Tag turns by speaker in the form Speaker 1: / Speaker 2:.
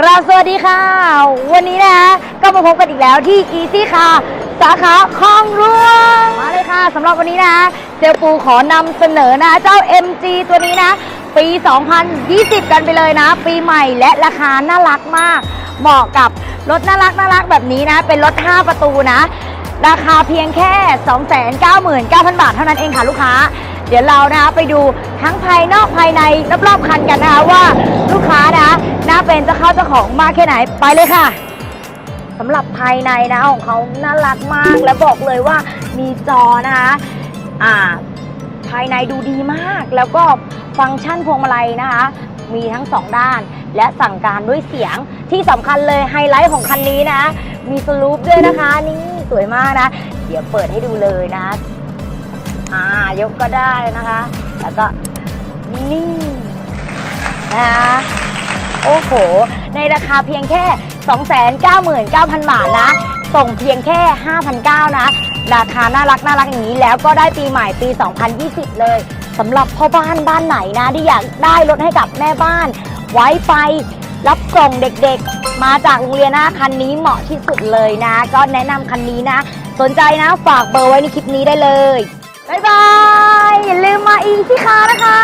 Speaker 1: ครับสวัสดีค่ะ วันนี้นะคะก็มาพบกันอีกแล้วที่ Easy Car สาขาคลองหลวงมาเลยค่ะสำหรับวันนี้นะเซลปูขอนำเสนอนะเจ้า MG ตัวนี้นะ ปี 2020 กันไปเลยนะ ปีใหม่และราคาน่ารักมาก เหมาะกับรถน่ารักน่ารักแบบนี้นะ เป็นรถ 5 ประตูนะ ราคาเพียงแค่ 299,000 บาทเท่านั้นเองค่ะลูกค้า เดี๋ยวเรานะคะไปดูทั้งภายนอกภายในรอบๆคันกันนะคะว่าลูก ของมากแค่ไหนไปเลยค่ะสำหรับภายในนะของเขาน่ารักมากและบอกเลยว่ามีจอนะคะอ่าภายในดูดีมาก แล้วก็ฟังก์ชันพวงมาลัยนะคะ มีทั้งสองด้าน และสั่งการด้วยเสียงที่สำคัญเลยไฮไลท์ของคันนี้นะ มีสลูปด้วยนะคะ นี่สวยมากนะ เดี๋ยวเปิดให้ดูเลยนะอ่ายกก็ได้นะคะ แล้วก็นี่นะคะโอ้โห ในราคาเพียงแค่ 299,000 บาทนะ ส่งเพียงแค่ 5,900 นะ ราคาน่ารักน่ารักอย่างนี้ แล้วก็ได้ปีใหม่ปี 2020 เลยสำหรับพ่อบ้านบ้านไหนนะ ที่อยากได้รถให้กับแม่บ้าน ไว้ไปรับส่งเด็กๆ มาจากโรงเรียนนะคันนี้เหมาะที่สุดเลยนะ ก็แนะนำคันนี้นะ สนใจนะฝากเบอร์ไว้ในคลิปนี้ได้เลย บ๊ายบาย อย่าลืมมาอีกที่ค้านะคะ